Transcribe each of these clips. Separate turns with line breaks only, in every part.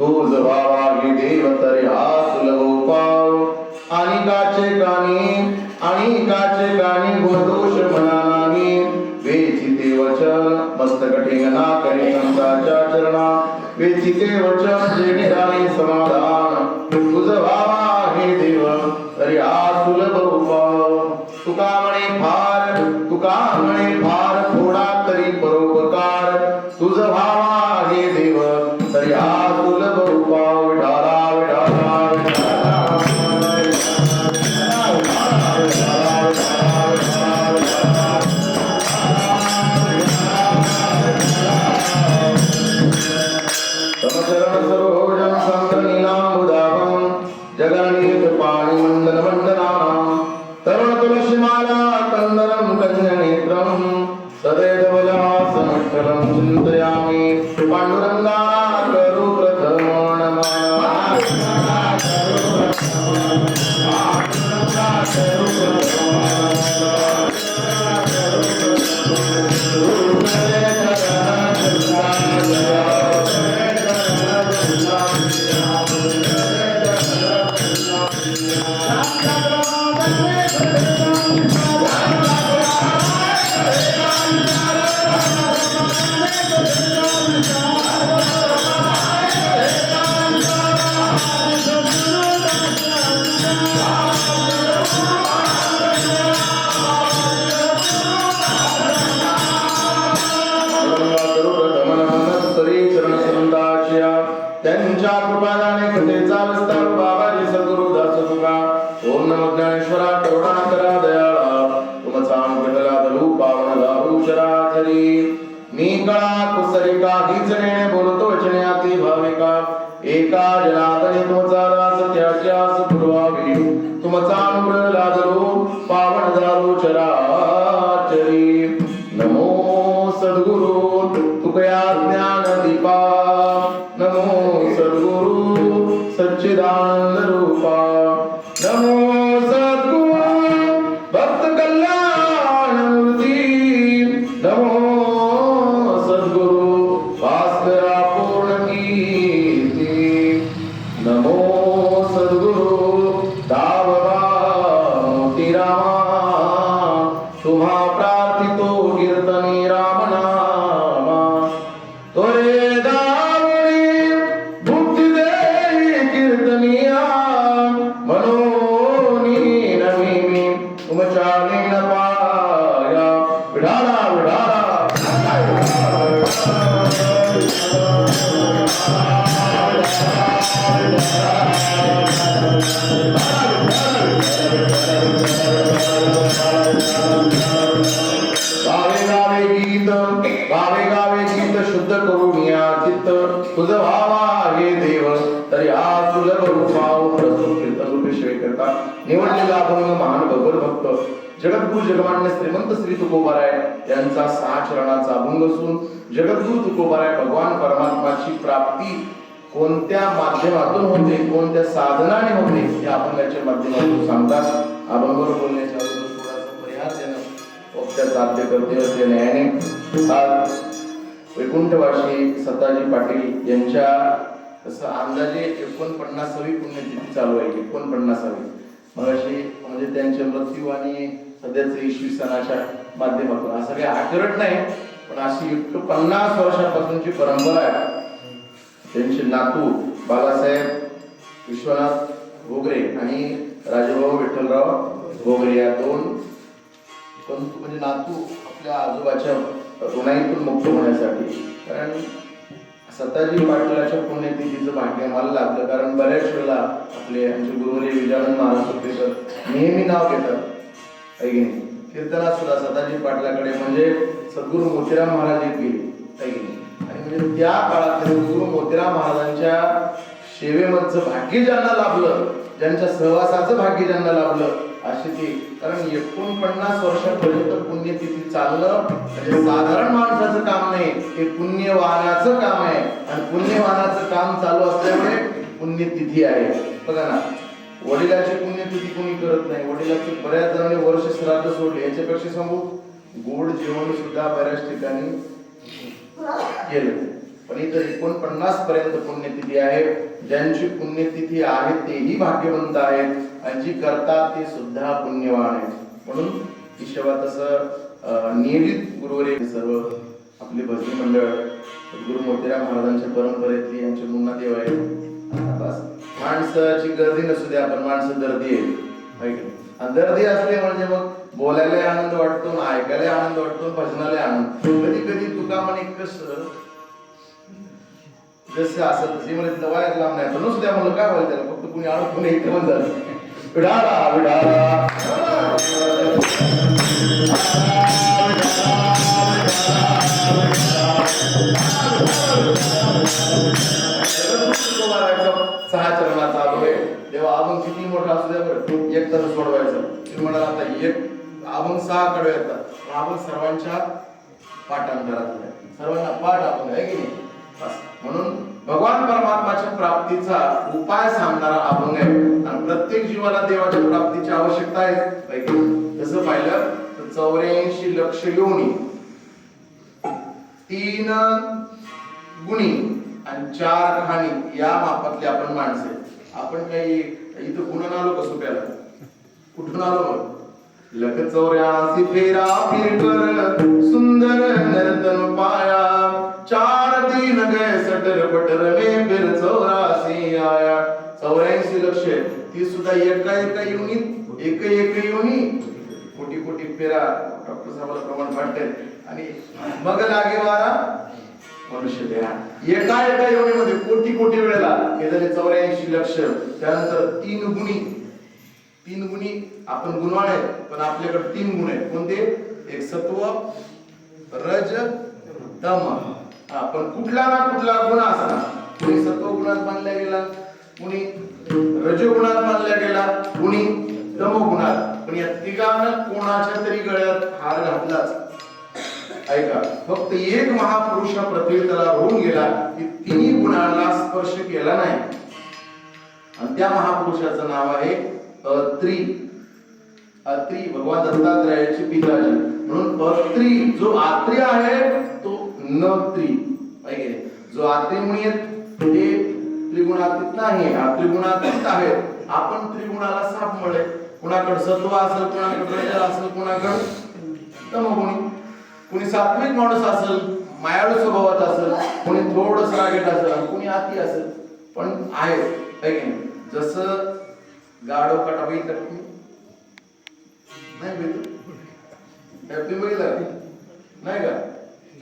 तुझ भावा देव तरी हास लगोपाव आणि काचे कानी आणि काचे कानी गोदोष म्हणा नाही वेचिते वचन मस्तक ठेंगणा करी संताच्या चरणा. वेचिते वचन जेणे आणि समाधान. तुझ भावा हे देव तरी हा सुलभ उपाव तुका म्हणे फार तुका म्हणे चराचरी मी कळा कुसरी काहीच नेणे बोलतो वचने भाविका। एका जनातने तुमचा रास त्याची पुरवावी तुमचा अनुग्रह लादरू पावन दारू चरा गावे गावे गीत शुद्ध करून या चित्त तुझ भावा हे देव. तरी हा सुलभ रूपाव करता. निवडलेला अभंग महान भगवत भक्त. जगद्गुरु जगमान्य श्रीमंत श्री तुकोबाराय यांचा सहा चरणाचा अभंग असून जगद्गुरु तुकोबाराय भगवान परमात्माची प्राप्ती कोणत्या माध्यमातून होते कोणत्या साधनाने होते या अभंगाच्या माध्यमातून सांगतात. अभंग बोलण्याच्या पक्षात प्राप्त करते असे न्यायाने. आज वैकुंठवाशी सताजी पाटील यांच्या तसं अंदाजे एकोणपन्नासावी पुण्यतिथी चालू आहे एकोणपन्नासावी. मग अशी म्हणजे त्यांचे मृत्यू आणि सध्याचे इसवी सणाच्या माध्यमातून. असं काही आचरण नाही पण अशी एक पन्नास वर्षापासूनची परंपरा आहे. त्यांचे नातू बालासाहेब विश्वनाथ घोगरे आणि राजभाऊ विठ्ठलराव घोगरे या दोन परंतु म्हणजे नातू आपल्या आजोबाच्या ऋणाईतून मुक्त होण्यासाठी. कारण सताजी पाटलाच्या पुण्यतिथीचं भाग्य मला लागलं. कारण बऱ्याच वेळेला आपले आमचे गुरुवरी विजानंद महाराज होते तर नेहमी नाव घेतात. है कीर्तनात सुद्धा सताजी पाटलाकडे म्हणजे सद्गुरू मोतीराम महाराज एक गेले. है आणि म्हणजे त्या काळात गुरु मोतीराम महाराजांच्या सेवेमधचं भाग्य ज्यांना लाभलं ज्यांच्या सहवासाचं भाग्य ज्यांना लाभलं अशी ती कारण एकोणपन्नास वर्षापर्यंत पुण्यतिथी चाललं. म्हणजे साधारण माणसाचं काम नाही हे पुण्यवानाचं काम आहे. आणि पुण्यवानाचं काम चालू असल्यामुळे पुण्यतिथी आहे. बघा ना वडिलाची पुण्यतिथी कोणी करत नाही. वडिलाचे बऱ्याच जणांनी वर्ष श्राद्ध सोडले. याच्यापेक्षा सांगू गोड जेवण सुद्धा बऱ्याच ठिकाणी केलं. पण इतर एकोणपन्नास पर्यंत पुण्यतिथी आहे. ज्यांची पुण्यतिथी आहे तेही भाग्यवंत आहेत. आणि जी करतात ते सुद्धा पुण्यवान आहेत. म्हणून ही तसं नियमित गुरुवरे सर्व आपले भजनी मंडळ गुरु मोतीराम महाराजांच्या परंपरेतली यांचे मुन्ना देव आहे माणसाची गर्दी नसू दे आपण माणसं गर्दी आहे गर्दी नाही? असले म्हणजे मग बोलायला आनंद वाटतो ऐकायला आनंद वाटतो भजनाला आनंद कधी कधी तुका म्हणे कसं जसं असं तसे म्हणजे तिथं लांब नाही. तर नसू द्या म्हणलं काय व्हायला त्याला फक्त कुणी अडकून इथे पण झालं विडाला विडाला सहा चरणाचा चालू आहे. तेव्हा अभंग किती मोठा असू द्या बरं. एक तर सोडवायचं. तुम्ही म्हणाल आता एक अभंग सहा कडे येतात आपण सर्वांच्या पाठांतरात सर्वांना पाठ आपण आहे की नाही? म्हणून भगवान परमात्माच्या प्राप्तीचा उपाय सांगणारा अभंग आहे. आणि प्रत्येक जीवाला देवाच्या प्राप्तीची आवश्यकता आहे. है की तसं पाहिलं तर चौऱ्याऐंशी लक्ष योनी तीन गुणी आणि चार खाणी या मापातले आपण माणसे आपण काही इथं गुणन आलो कसो प्याला कुठून आलो लख चौऱ्यासी फेरा फिरकर सुंदर नर्तन पाया. चार तीन गए सटर पटर में फिर चौरासी आया। चौऱ्याऐंशी लक्ष ती सुद्धा एका एका युनित एक एक युनी कोटी कोटी फेरा डॉक्टर साहेबाला प्रमाण पाडते आणि मग लागे वारा मनुष्य देहा. एका एका योनीमध्ये कोटी कोटी वेळेला हे झाले चौऱ्याऐंशी लक्ष. त्यानंतर तीन गुणी. तीन गुणी आपण गुणवान आहे पण आपल्याकडे तीन गुण आहेत. कोणते? एक सत्व रज तम हा पण कुठला ना कुठला गुण असला कुणी सत्व गुणात मानल्या गेला कुणी रजोगुणात मानल्या गेला कुणी तमोगुणात. पण या तिघांना कोणाच्या तरी गळ्यात हार घातलाच. ऐका फक्त एक महापुरुष हा पृथ्वी होऊन गेला की तिन्ही गुणाला स्पर्श केला नाही. आणि त्या महापुरुषाचं नाव आहे अत्री. अत्री भगवान दत्तात्रयाचे पिताजी. म्हणून अत्री जो आत्री आहे तो नत्री. माहिती जो आत्रिमुणी आहेत ते त्रिगुणातीत नाही हा त्रिगुणातीत आहेत. आपण त्रिगुणाला साप मिळे कुणाकडे सत्व असेल कुणाकडे रज असेल कुणाकडे तमगुणी. कुणी सात्विक माणूस असेल मायाळू स्वभावात असेल कुणी थोडस रागेट असेल कुणी आती असेल पण आहे नाही जसं गाडो काटा बघितलं नाही बघितलं? बघितलं नाही का?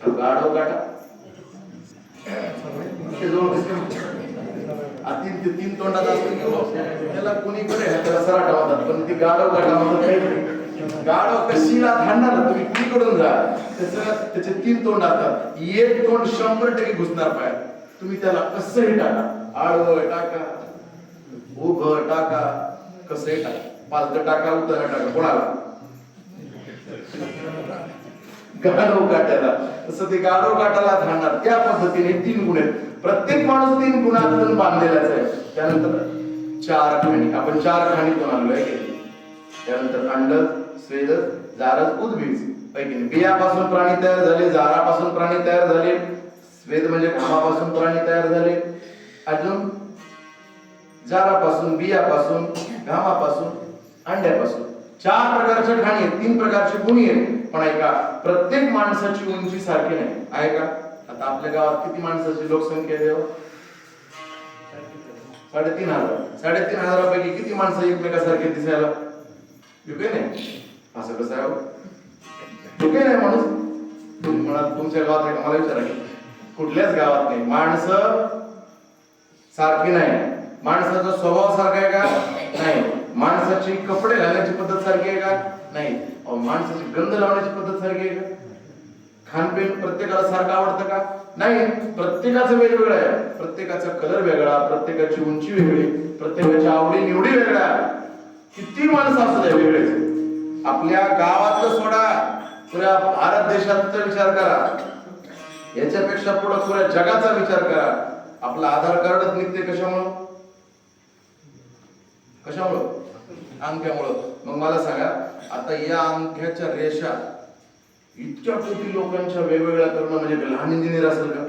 गाढव काटा जवळ तीन ते तीन तोंडात असतो की हो? त्याला कुणी त्याला सरा ठेवतात पण ती गाढव काटा म्हणतात गाढव कशीला थांबणार ना तुम्ही कुणीकडून जा. त्याचं त्याचे तीन तोंड असतात. एक तोंड शंभर टक्के घुसणार पाय. तुम्ही त्याला कसंही टाका. आळव टाका. उभं टाका. कसंही टाका. पालत टाका उतर टाका कोणाला? गाढव काट्याला. तसं ते गाढव काटाला धाडणार त्या पद्धतीने तीन गुण आहेत. प्रत्येक माणूस तीन गुणातून बांधलेलाच आहे. त्यानंतर चार खाणी. आपण चार खाणीतून आणलो आहे की त्यानंतर अंड स्वेद जारज उद्भीज. पैकी बियापासून प्राणी तयार झाले जारापासून प्राणी तयार झाले स्वेद म्हणजे घामापासून प्राणी तयार झाले. अजून जारापासून बियापासून घामापासून अंड्यापासून. चार प्रकारच्या ठाणी आहेत तीन प्रकारची गुणी आहेत पण ऐका प्रत्येक माणसाची उंची सारखी नाही. आहे का आता आपल्या गावात किती माणसाची लोकसंख्या आहे साडेतीन हजार. साडेतीन हजारापैकी किती माणसं एकमेकासारखे दिसायला? युके नाही? असं कसं आहे हो? नाही माणूस? तुम्हाला तुमच्या गावात आहे मला विचारा की कुठल्याच गावात नाही. माणसं सारखी नाही. माणसाचा स्वभाव सारखा आहे का? नाही. माणसाची कपडे घालण्याची पद्धत सारखी आहे का? नाही. माणसाची गंध लावण्याची पद्धत सारखी आहे का? खानपीन प्रत्येकाला सारखं आवडतं का? नाही. प्रत्येकाचं वेगवेगळं आहे. प्रत्येकाचा कलर वेगळा प्रत्येकाची उंची वेगळी प्रत्येकाच्या आवडी निवडी वेगळ्या. किती माणसं असू द्या वेगळेच. आपल्या गावातलं सोडा. पुऱ्या भारत देशाचा विचार करा. याच्यापेक्षा पुढे पुऱ्या जगाचा विचार करा. आपलं आधार कार्डच निघते कशामुळं? कशामुळं? अंगठ्यामुळं मग मला सांगा आता या अंगठ्याच्या रेषा इतक्या कोटी लोकांच्या वेगवेगळ्या करणं म्हणजे लहान इंजिनियर असेल का?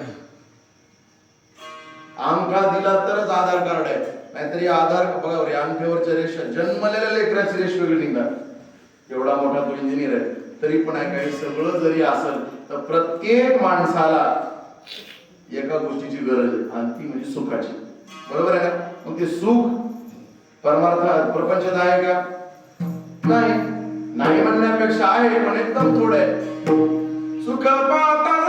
अंगठा दिला तरच आधार कार्ड आहे. नाहीतरी आधार बघा रे अंगठ्यावरच्या रेषा जन्मलेल्या लेकराची रेष वेगळी निघणार. एवढा मोठा तो इंजिनियर आहे. तरी पण आहे काही सगळं जरी असेल तर प्रत्येक माणसाला एका गोष्टीची गरज आहे. आणि ती म्हणजे सुखाची. बरोबर आहे ना मग ते सुख परमार्थ प्रपंचात आहे का नाही नाही म्हणण्यापेक्षा आहे पण एकदम थोडं आहे. सुख पाता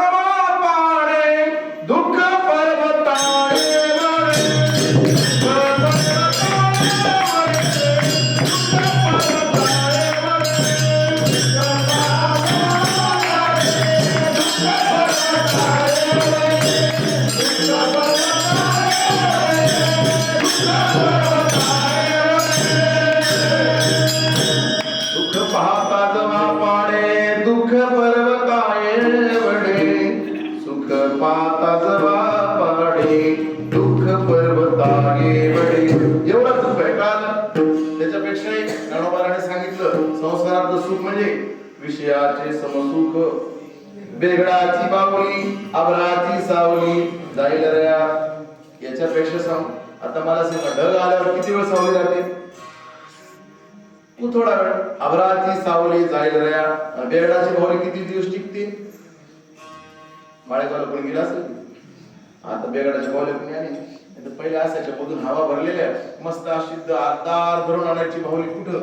बेगडाची बावली अबराची सावली. जाईल रया याच्यापेक्षा सांग. आता मला सांगा ढग आल्यावर किती वेळ सावली राहते? तू थोडा वेळ. अबराची सावली जाईल रया बेगडाची भावली किती दिवस टिकते? माळेगावला कोणी गेला असेल? आता बेगडाची भावली कोणी आली? तर पहिले असायच्या मधून हवा भरलेल्या मस्त अशी दार धरून आणायची भावली कुठं?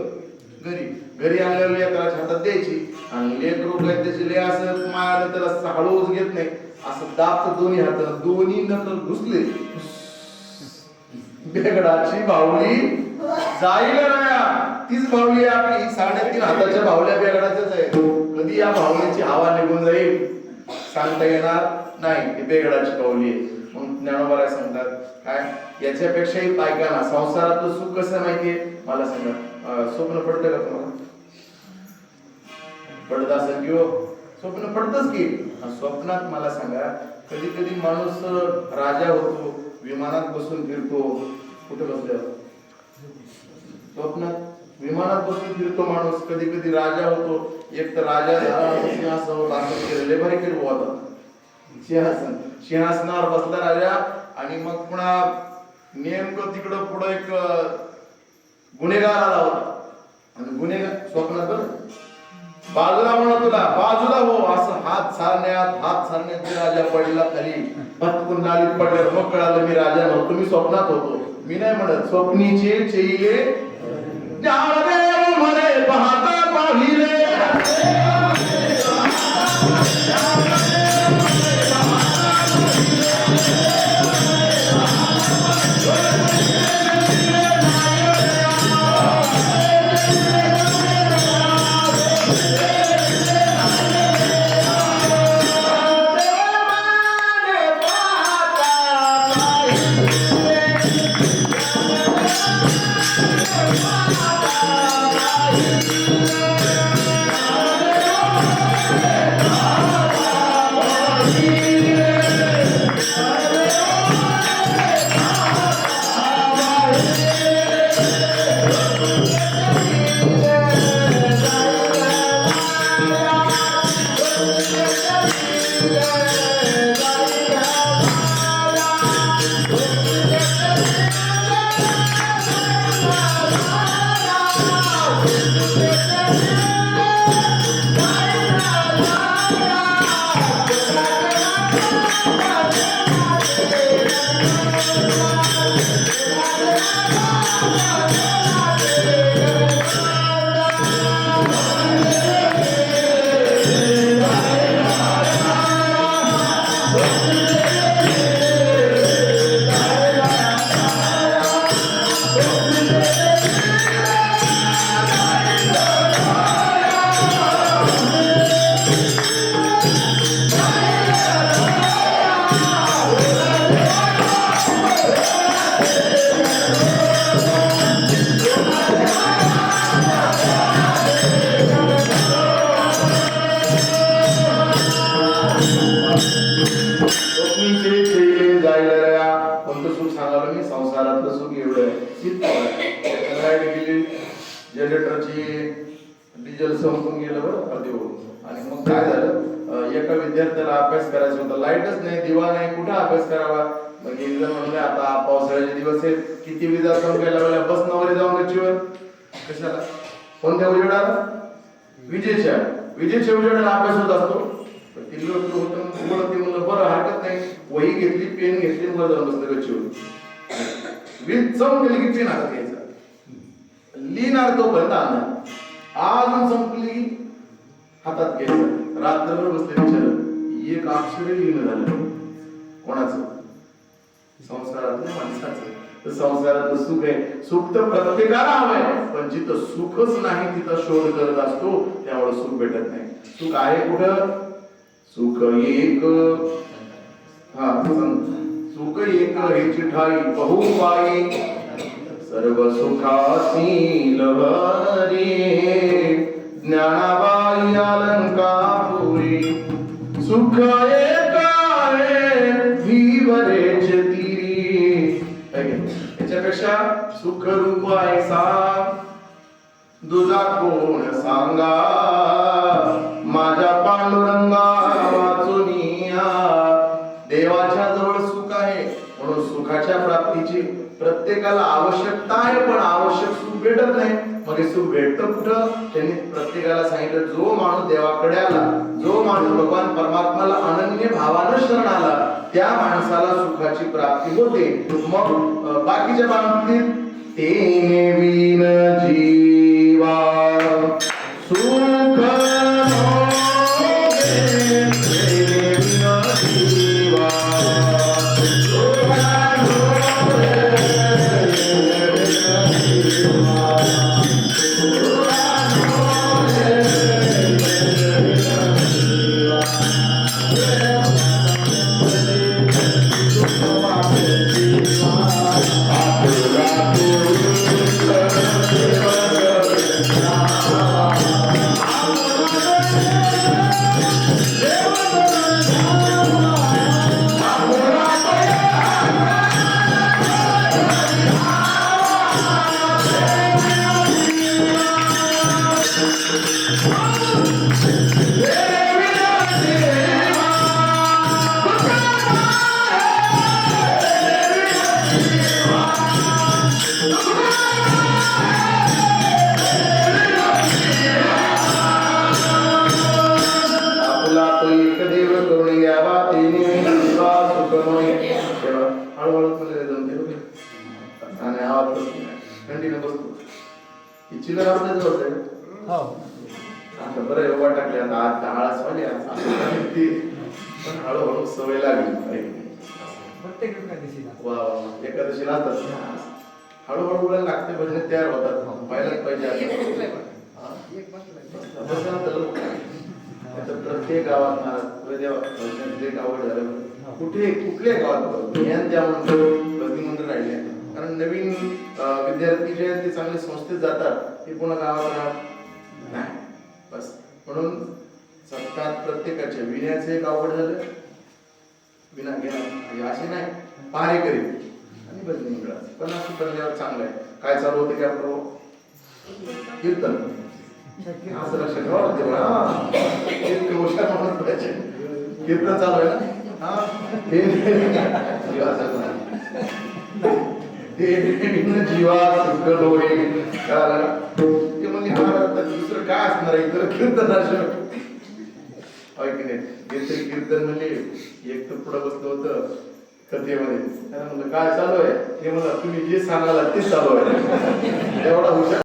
घरी. घरी आल्यावर लेकराच्या हातात द्यायची. आणि लेकरू काय त्याची लय असं मायाला त्याला असं हळूच घेत नाही. असं दाबत दोन्ही हात दोन्ही नंतर घुसले. बेगडाची बावली. जाईल राया. तीच बावली आहे आपली. साडेतीन हाताच्या बावल्या बेगडाच्याच आहे. कधी या बावलीची हवा निघून जाईल? सांगता येणार नाही. ही बेगडाची बावली आहे. मग ज्ञानोबाला सांगतात काय? याच्यापेक्षाही ऐका ना संसारातलं सुख कसं माहितीये मला सांगा. स्वप्न पडतं का तुम्हाला? पडत असेल किंवा हो? स्वप्न पडतच की. स्वप्नात मला सांगा कधी कधी माणूस राजा होतो विमानात बसून फिरतो कुठे बसल्या स्वप्नात विमानात बसून फिरतो माणूस कधी कधी राजा होतो एक तर राजा सिंहासन सिंहासनावर असं केलं लय केलं सिंहासन सिंहासनावर बसला राजा आणि मग पुन्हा नेमकं तिकडं पुढं एक गुन्हेगार आला होता. आणि गुन्हेगार स्वप्नात बरं. बाजूला म्हणा तुला बाजूला हो असं हात सारण्यात हात सारण्यात मी राजा पडला खाली भटकून नालीत पडलं मग कळालं मी राजा नव्हतो मी स्वप्नात होतो. मी नाही म्हणत स्वप्नीचे चेले पाहता पाहिले. संपून गेलं बरं अर्धी होऊन. आणि मग काय झालं? एका विद्यार्थ्याला अभ्यास करायचा होता. लाईटच नाही दिवा नाही कुठं अभ्यास करावा? मग एक जण आता पावसाळ्याचे दिवस आहेत. किती विजा संपायला वेळा बस नवरे जाऊन गच्चीवर. कशाला? कोणत्या उजेडाला? विजेच्या. विजेच्या उजेडाला अभ्यास होत असतो. पण ती लोक होतं ते म्हणलं बरं हरकत नाही. वही घेतली पेन घेतली वर जाऊन बसलं गच्चीवर. वीज जाऊन गेली की पेन हातात घ्यायचा. तो तोपर्यंत आणणार आज संपली हातात घ्यायचं रात्रभर बसले विचार एक अक्षर लिहिणं झालं. कोणाचं? संसारातलं माणसाचं. तर संसारातलं सुख आहे. सुख तर प्रत्येकाला हवंय. पण जिथं सुखच नाही तिथं शोध करत असतो त्यामुळे सुख भेटत नाही. सुख आहे कुठं? सुख एक. हा सुख एक हेची ठाई बहुपाई सर्व सुखासी लहरी ज्ञानाबाई अलंकापुरी सुख एकाळे विवरेच तिरी याच्यापेक्षा सुख रूप ऐसा दुजा कोण सांगा? प्रत्येकाला आवश्यकता आहे पण आवश्यक सुख भेटत नाही. मग हे सुख भेटतं कुठं? त्यांनी प्रत्येकाला सांगितलं जो माणूस देवाकडे आला जो माणूस भगवान परमात्माला अनन्य भावानं शरण आला त्या माणसाला सुखाची प्राप्ती होते. मग बाकीच्या बाबतीत तेने कंटिन्यू बसतो. ही चिल्लर आपल्या जवळ आहे.
हो.
आता बरं उभा टाकले आता आज आळस वाली पण हळूहळू सवय लागली.
प्रत्येक एकादशीला
वा वा. एकादशीला असतात हळूहळू बोलायला लागते भजने तयार होतात. पाहिलंच पाहिजे प्रत्येक गावात महाराज आवड झालं कुठे कुठल्या गावात ज्ञान त्या म्हणतो भक्ती मंदिर राहिले. कारण नवीन विद्यार्थी जे आहेत ते चांगले संस्थेत जातात ते पुन्हा गावात नाही बस म्हणून सत्तात प्रत्येकाच्या विण्याचं एक आवड झालं विना घेणार असे नाही पारे करी आणि भजनी पण असं बनल्यावर चांगलं आहे काय चालू होतं काय प्रभू कीर्तन असं लक्षात ठेवा ना हुशार पाहिजे. कीर्तन चालू आहे ना हा. हे जीवा सुख डोळे कारण ते म्हणजे महाराज दुसरं काय असणार आहे इतर कीर्तन असं की नाही काहीतरी कीर्तन म्हणजे एक तर पुढं बसलं होतं कथेमध्ये त्याला म्हणलं काय चालू आहे हे म्हणलं तुम्ही जे सांगाल तेच चालू आहे एवढा हुशार